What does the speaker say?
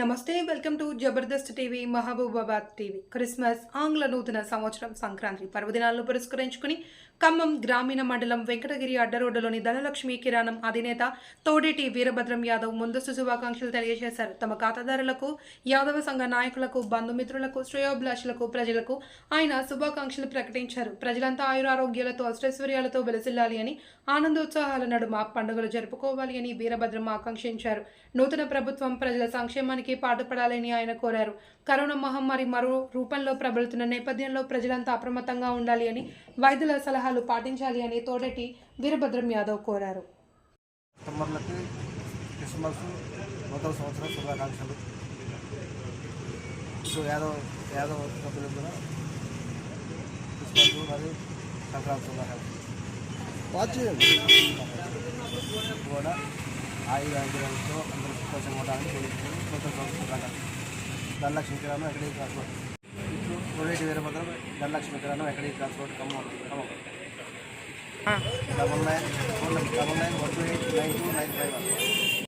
నమస్తే welcome to Jabardasth TV Mahabubabad TV. Christmas ఆంగ్ల నూతన సంవత్సరం సంక్రాంతి పర్వదినాలను పురస్కరించుకుని ఖమ్మం గ్రామీణ మండలం వెంకటగిరి అడ్డరోడ్డులోని ధనలక్ష్మి కిరాణం అధినేత తోడేటి వీరభద్రం యాదవ్ ముందస్తు శుభాకాంక్షలు తెలియజేశారు. తమ ఖాతాదారులకు యాదవ సంఘ నాయకులకు బంధుమిత్రులకు శ్రేయోభిలాషులకు ప్రజలకు ఆయన శుభాకాంక్షలు ప్రకటించారు. ప్రజలంతా ఆయురారోగ్యాలతో అష్టైశ్వర్యాలతో వెలసిల్లాలి అని ఆనందోత్సాహాల నడుమ పండుగలు జరుపుకోవాలి అని వీరభద్రం ఆకాంక్షించారు. నూతన ప్రభుత్వం ప్రజల సంక్షేమానికి పాటుపడాలని ఆయన కోరారు. కరోనా మహమ్మారి మరో రూపంలో ప్రబలుతున్న నేపథ్యంలో ప్రజలంతా అప్రమత్తంగా ఉండాలి అని వైద్యుల సలహాలు పాటించాలి అని తోడటి వీరభద్రం యాదవ్ కోరారు. కస్టమర్లకి క్రిస్మస్ నూతన సంవత్సరం శుభాకాంక్షలు. సో యాదవ్ యాదవ్ సభ్యులకు కూడా క్రిస్మస్ మరియు సంక్రాంతి శుభాకాంక్షలు. కూడా ఆయుధ ఆరోగ్యాలతో అందరూ సంతోషంగా ఉండడానికి కోరుకుంటూ నూతన సంవత్సరం శుభాకాంక్షలు ధనలక్ష్మి కిరాణం ఎక్కడికి రోడ్ ఇప్పుడు కోడేటి వీరభద్రం ధనలక్ష్మి కిరాణం ఎక్కడికి road Khammam. Khammam. Double nine double nine one two eight nine two nine five.